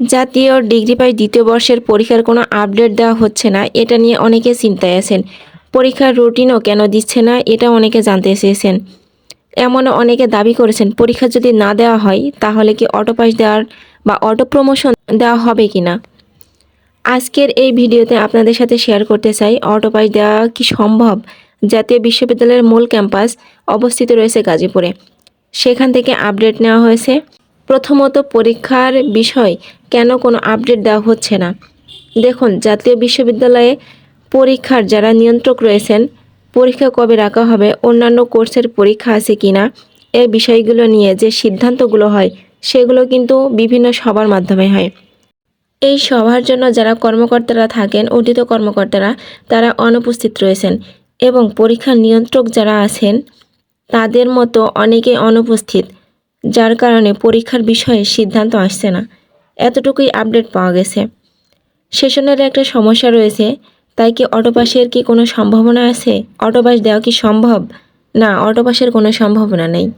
জাতীয় ডিগ্রি পাই দ্বিতীয় বর্ষের পরীক্ষার কোনো আপডেট দেওয়া হচ্ছে না, এটা নিয়ে অনেকে চিন্তায় আছেন। পরীক্ষার রুটিনও কেন দিচ্ছে না, এটা অনেকে জানতে চেয়েছেন। এমনও অনেকে দাবি করেছেন, পরীক্ষা যদি না দেওয়া হয়, তাহলে কি অটো পাস দেওয়ার বা অটো প্রমোশন দেওয়া হবে কি না? আজকের এই ভিডিওতে আপনাদের সাথে শেয়ার করতে চাই, অটো পাস দেওয়া কি সম্ভব? জাতীয় বিশ্ববিদ্যালয়ের মূল ক্যাম্পাস অবস্থিত রয়েছে গাজীপুরে। সেখান থেকে আপডেট নেওয়া হয়েছে। প্রথমত পরীক্ষার বিষয় কেন কোনো আপডেট দেওয়া হচ্ছে না? দেখুন, জাতীয় বিশ্ববিদ্যালয়ে পরীক্ষার যারা নিয়ন্ত্রক রয়েছেন, পরীক্ষা কবে রাখা হবে, অন্যান্য কোর্সের পরীক্ষা আছে কি না এই বিষয়গুলো নিয়ে যে সিদ্ধান্তগুলো হয়, সেগুলো কিন্তু বিভিন্ন সবার মাধ্যমে হয়। এই সভার জন্য যারা কর্মকর্তারা থাকেন অতীত কর্মকর্তারা, তারা অনুপস্থিত রয়েছেন এবং পরীক্ষার নিয়ন্ত্রক যারা আছেন, তাদের মতো অনেকে অনুপস্থিত। যার কারণে পরীক্ষার বিষয়ে সিদ্ধান্ত আসছে না। এতটুকুই আপডেট পাওয়া গেছে। সেশনের একটা সমস্যা রয়েছে, তাই কি অটোপাসের কি কোনো সম্ভাবনা আছে? অটোপাস দেওয়া কি সম্ভব? না, অটোপাসের কোনো সম্ভাবনা নেই।